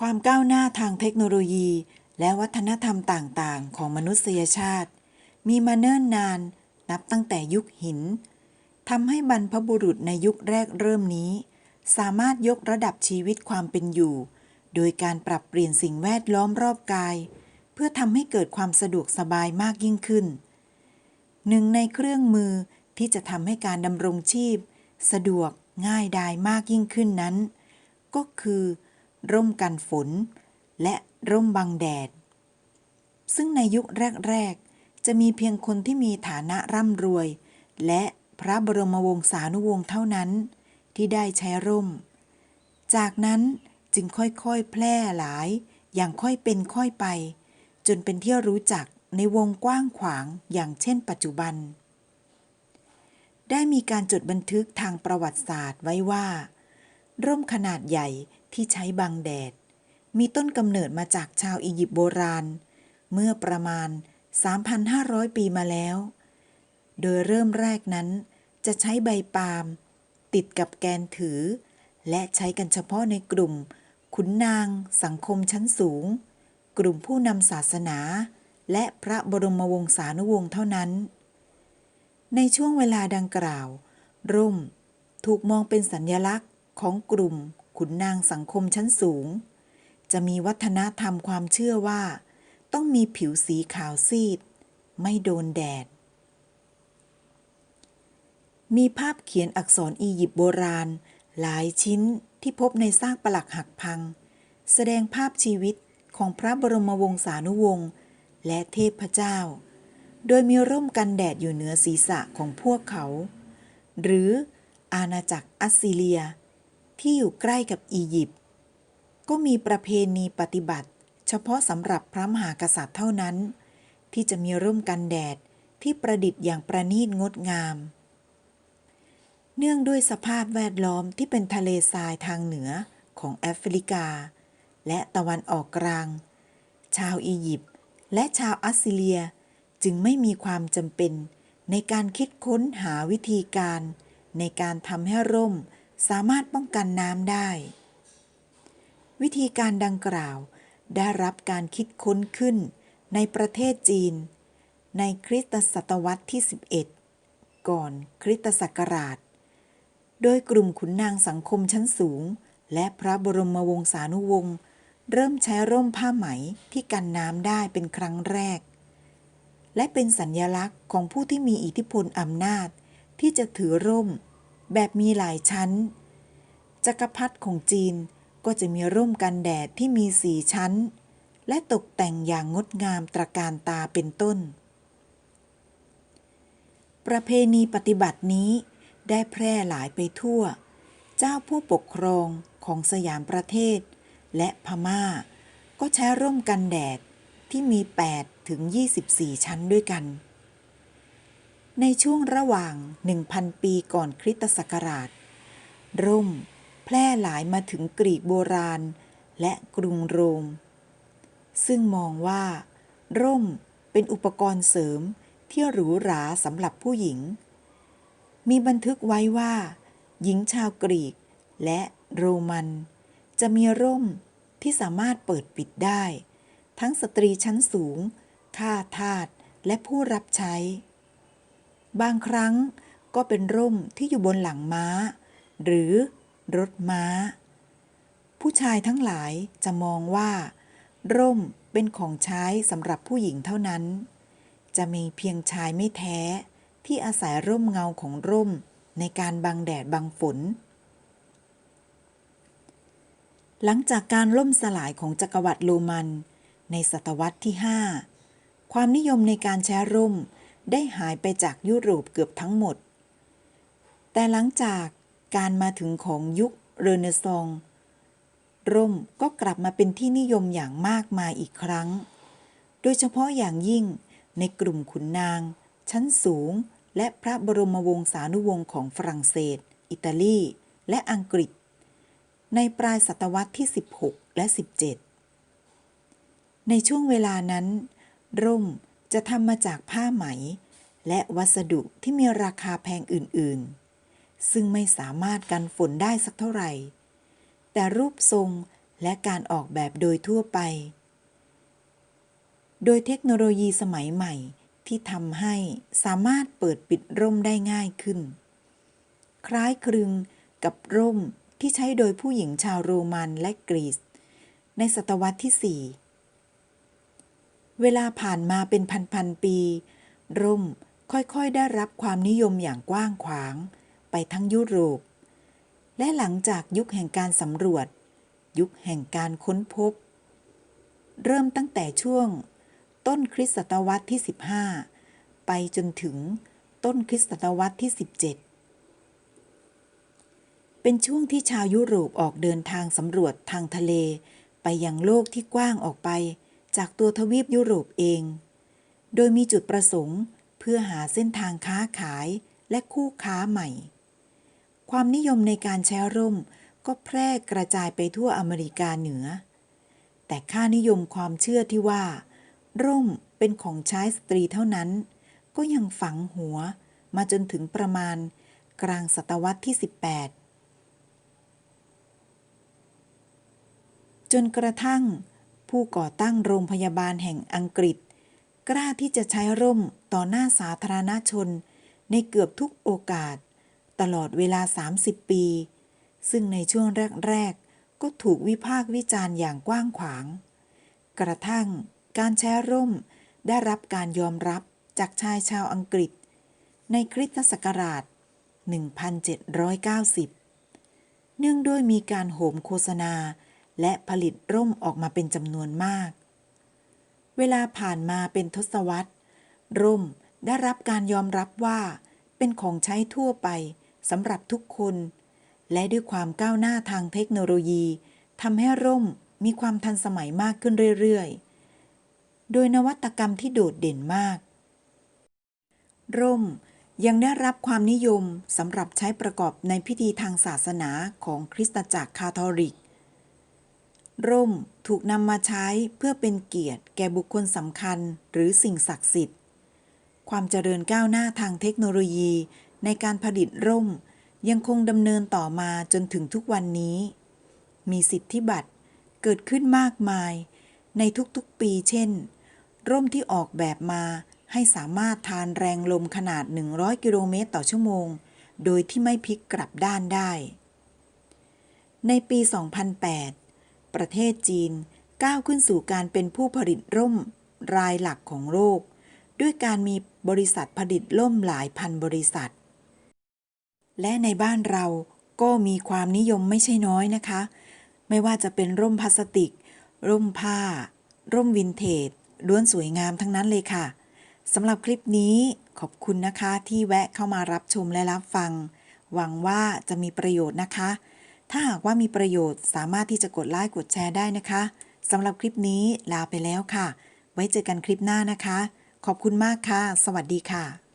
ความก้าวหน้าทางเทคโนโลยี และวัฒนธรรมต่างๆ ของมนุษยชาติ มีมาเนิ่นนานนับตั้งแต่ยุคหินทำให้บรรพบุรุษในยุคแรกเริ่มนี้ สามารถยกระดับชีวิตความเป็นอยู่ โดยการปรับเปลี่ยนสิ่งแวดล้อมรอบกาย เพื่อทำให้เกิดความสะดวกสบายมากยิ่งขึ้น หนึ่งในเครื่องมือที่จะทำให้การดำรงชีพ สะดวกง่ายดายมากยิ่งขึ้นนั้น ก็คือ ร่มกันฝน และร่มบังแดด ซึ่งในยุคแรก ๆ จะมีเพียงคนที่มีฐานะร่ำรวย และพระบรมวงศานุวงศ์เท่านั้น ที่ได้ใช้ร่ม จากนั้นจึงค่อยๆ แพร่หลาย อย่างค่อยเป็นค่อยไป จนเป็นที่รู้จักในวงกว้างขวางอย่างเช่น ปัจจุบัน ได้มีการจดบันทึกทางประวัติศาสตร์ไว้ว่า ร่มขนาดใหญ่ ที่ใช้บังแดด มีต้นกำเนิดมาจากชาวอียิปต์โบราณ เมื่อประมาณ 3,500 ปีมาแล้ว โดยเริ่มแรกนั้นจะใช้ใบปาล์มติดกับแกนถือ และใช้กันเฉพาะในกลุ่ม ขุนนาง สังคมชั้นสูง กลุ่มผู้นำศาสนา และพระบรมวงศานุวงศ์เท่านั้น ในช่วงเวลาดังกล่าว ร่มถูกมองเป็นสัญญลักษณ์ของกลุ่ม ขุนนางสังคมชั้นสูง จะมีวัฒนธรรมความเชื่อว่า ต้องมีผิวสีขาวซีด ไม่โดนแดด มีภาพเขียนอักษรอียิปต์โบราณ หลายชิ้นที่พบในซากปลักหักพัง แสดงภาพชีวิตของพระบรมวงศานุวงศ์และเทพเจ้า โดยมีร่มกันแดดอยู่เหนือศีรษะของพวกเขา หรืออาณาจักรอัสซีเรีย ที่อยู่ใกล้กับอียิปต์ ก็มีประเพณีปฏิบัติ เฉพาะสำหรับพระมหากษัตริย์เท่านั้น ที่จะมีร่มกันแดดที่ประดิษฐ์อย่างประณีตงดงาม เนื่องด้วยสภาพแวดล้อมที่เป็นทะเลทรายทางเหนือของแอฟริกา และตะวันออกกลาง ชาวอียิปต์และชาวอัสซีเรียจึงไม่มีความจำเป็นในการคิดค้นหาวิธีการ ในการทำให้ร่ม สามารถป้องกันน้ำได้ วิธีการดังกล่าวได้รับการคิดค้นขึ้นในประเทศจีน ในคริสตศตวรรษที่ 11 ก่อนคริสตศักราช โดยกลุ่มขุนนางสังคมชั้นสูง และพระบรมวงศานุวงศ์เริ่มใช้ร่มผ้าไหมที่กันน้ำได้เป็นครั้งแรก และเป็นสัญญลักษณ์ของผู้ที่มีอิทธิพลอำนาจที่จะถือร่ม แบบมีหลายชั้น จักรพรรดิของจีนก็จะมีร่มกันแดดที่มีสีชั้น และตกแต่งอย่างงดงามตระการตาเป็นต้น ประเพณีปฏิบัตินี้ได้แพร่หลายไปทั่ว เจ้าผู้ปกครองของสยามประเทศ และพม่า ก็ใช้ร่มกันแดดที่มี 8 ถึง 24 ชั้นด้วยกัน ในช่วงระหว่าง 1,000 ปีก่อนคริสตศักราช ร่มแพร่หลายมาถึงกรีกโบราณ และกรุงโรม ซึ่งมองว่า ร่มเป็นอุปกรณ์เสริมที่หรูหราสำหรับผู้หญิง มีบันทึกไว้ว่า หญิงชาวกรีกและโรมัน จะมีร่มที่สามารถเปิดปิดได้ ทั้งสตรีชั้นสูงข้าทาสและผู้รับใช้ บางครั้งก็เป็นร่มที่อยู่บนหลังม้า หรือรถม้า ผู้ชายทั้งหลายจะมองว่า ร่มเป็นของใช้สำหรับผู้หญิงเท่านั้น จะมีเพียงชายไม่แท้ ที่อาศัยร่มเงาของร่มในการบังแดดบังฝน หลังจากการล่มสลายของจักรวรรดิโรมัน ในศตวรรษที่ 5 ความนิยมในการใช้ร่ม ได้หายไปจากยุโรปเกือบทั้งหมด แต่หลังจากการมาถึงของยุคเรเนซองส์ร่มก็กลับมาเป็นที่นิยมอย่างมากมายอีกครั้ง โดยเฉพาะอย่างยิ่งในกลุ่มขุนนาง ชั้นสูง และพระบรมวงศานุวงศ์ของฝรั่งเศส อิตาลี และอังกฤษ ในปลายศตวรรษที่ 16 และ 17 ในช่วงเวลานั้น ร่ม จะทำมาจากผ้าไหม และวัสดุที่มีราคาแพงอื่นๆ ซึ่งไม่สามารถกันฝนได้สักเท่าไหร่ แต่รูปทรงและการออกแบบโดยทั่วไป โดยเทคโนโลยีสมัยใหม่ที่ทำให้สามารถเปิดปิดร่มได้ง่ายขึ้น คล้ายคลึงกับร่มที่ใช้โดยผู้หญิงชาวโรมันและกรีซในศตวรรษที่ 4 เวลาผ่านมาเป็นพันๆปี ร่มค่อยๆได้รับความนิยมอย่างกว้างขวาง ไปทั้งยุโรป และหลังจากยุคแห่งการสำรวจ ยุคแห่งการค้นพบ เริ่มตั้งแต่ช่วง ต้นคริสตศตวรรษที่ 15 ไปจนถึงต้นคริสตศตวรรษที่ 17 เป็นช่วงที่ชาวยุโรปออกเดินทางสำรวจทางทะเล ไปยังโลกที่กว้างออกไป จากตัวทวีปยุโรปเอง โดยมีจุดประสงค์เพื่อหาเส้นทางค้าขายและคู่ค้าใหม่ ความนิยมในการใช้ร่มก็แพร่กระจายไปทั่วอเมริกาเหนือ แต่ค่านิยมความเชื่อที่ว่า ร่มเป็นของใช้สตรีเท่านั้น ก็ยังฝังหัวมาจนถึงประมาณกลางศตวรรษที่ 18 จนกระทั่ง ผู้ก่อตั้งโรงพยาบาลแห่งอังกฤษ กล้าที่จะใช้ร่มต่อหน้าสาธารณชน ในเกือบทุกโอกาส ตลอดเวลา 30 ปี ซึ่งในช่วงแรก ๆ ก็ถูกวิพากษ์วิจารณ์อย่างกว้างขวาง กระทั่งการใช้ร่มได้รับการยอมรับจากชายชาวอังกฤษ ในคริสตศักราช 1790 เนื่องด้วยมีการโหมโฆษณา และผลิตร่มออกมาเป็นจำนวนมาก เวลาผ่านมาเป็นทศวรรษ ร่มได้รับการยอมรับว่า เป็นของใช้ทั่วไปสำหรับทุกคน และด้วยความก้าวหน้าทางเทคโนโลยีทำให้ร่มมีความทันสมัยมากขึ้นเรื่อยๆ โดยนวัตกรรมที่โดดเด่นมาก ร่มยังได้รับความนิยมสำหรับใช้ประกอบในพิธีทางศาสนาของคริสตจักรคาทอลิก ร่มถูกนำมาใช้เพื่อเป็นเกียรติแก่บุคคลสำคัญหรือสิ่งศักดิ์สิทธิ์ ความเจริญก้าวหน้าทางเทคโนโลยีในการผลิตร่มยังคงดำเนินต่อมาจนถึงทุกวันนี้ มีสิทธิบัตรเกิดขึ้นมากมาย ในทุกๆปีเช่น ร่มที่ออกแบบมาให้สามารถทานแรงลมขนาด 100 กิโลเมตรต่อชั่วโมง โดยที่ไม่พลิกกลับด้านได้ ในปี 2008 ประเทศจีนก้าวขึ้นสู่การเป็นผู้ผลิตร่มรายหลักของโลก ด้วยการมีบริษัทผลิตร่มหลายพันบริษัท และในบ้านเราก็มีความนิยมไม่ใช่น้อยนะคะ ไม่ว่าจะเป็นร่มพลาสติก ร่มผ้า ร่มวินเทจล้วนสวยงามทั้งนั้นเลยค่ะสำหรับคลิปนี้ขอบคุณนะคะที่แวะเข้ามารับชมและรับฟัง หวังว่าจะมีประโยชน์นะคะ ถ้าหากว่ามีประโยชน์สามารถที่จะกดไลค์กดแชร์ได้นะคะสำหรับคลิปนี้ลาไปแล้วค่ะ ไว้เจอกันคลิปหน้านะคะ ขอบคุณมากค่ะ สวัสดีค่ะ